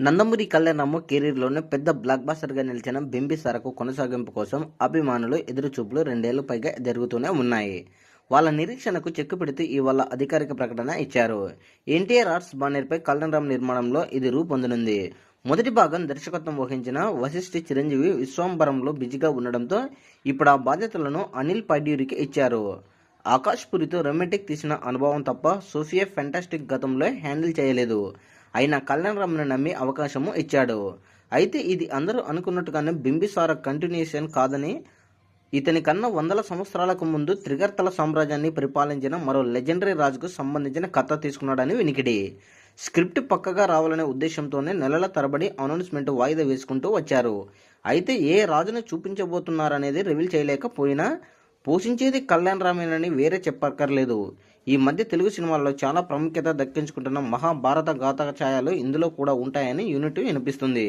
నందమూరి కళ్యాణమ్మ కెరీర్లోనే పెద్ద బ్లాక్ బాస్టర్గా నిలిచిన బింబిసారకు కొనసాగింపు కోసం అభిమానులు ఎదురుచూపులు రెండేళ్ళు పైగా జరుగుతూనే ఉన్నాయి. వాళ్ళ నిరీక్షణకు చెక్కు పెడుతూ ఇవాళ అధికారిక ప్రకటన ఇచ్చారు. ఎన్టీఆర్ ఆర్ట్స్ బానర్పై కళ్యాణరామ్ నిర్మాణంలో ఇది రూపొందనుంది. మొదటి భాగం దర్శకత్వం వహించిన వశిష్ఠి చిరంజీవి విశ్వాంబరంలో బిజీగా ఉండడంతో ఇప్పుడు ఆ బాధ్యతలను అనిల్ పైడ్యూరికి ఇచ్చారు. ఆకాష్ పురితో రొమాంటిక్ తీసిన అనుభవం తప్ప సోఫియా ఫెంటాస్టిక్ గతంలో హ్యాండిల్ చేయలేదు. అయినా కళ్యాణ్ రామ్ను నమ్మి అవకాశము ఇచ్చాడు. అయితే ఇది అందరూ అనుకున్నట్టుగానే బింబిసార కంటిన్యూషన్ కాదని ఇతని కన్నా వందల సంవత్సరాలకు ముందు త్రిగర్తల సామ్రాజ్యాన్ని పరిపాలించిన మరో లెజెండరీ రాజుకు సంబంధించిన కథ తీసుకున్నాడని వినికిడి. స్క్రిప్ట్ పక్కగా రావాలనే ఉద్దేశంతోనే నెలల తరబడి అనౌన్స్మెంట్ వాయిదా వేసుకుంటూ వచ్చారు. అయితే ఏ రాజును చూపించబోతున్నారనేది రివీల్ చేయలేకపోయినా పోషించేది కళ్యాణ్ రామేనని వేరే చెప్పక్కర్లేదు. ఈ మధ్య తెలుగు సినిమాల్లో చాలా ప్రాముఖ్యత దక్కించుకుంటున్న మహాభారత గాథ ఛాయలు ఇందులో కూడా ఉంటాయని యూనిట్ వినిపిస్తుంది.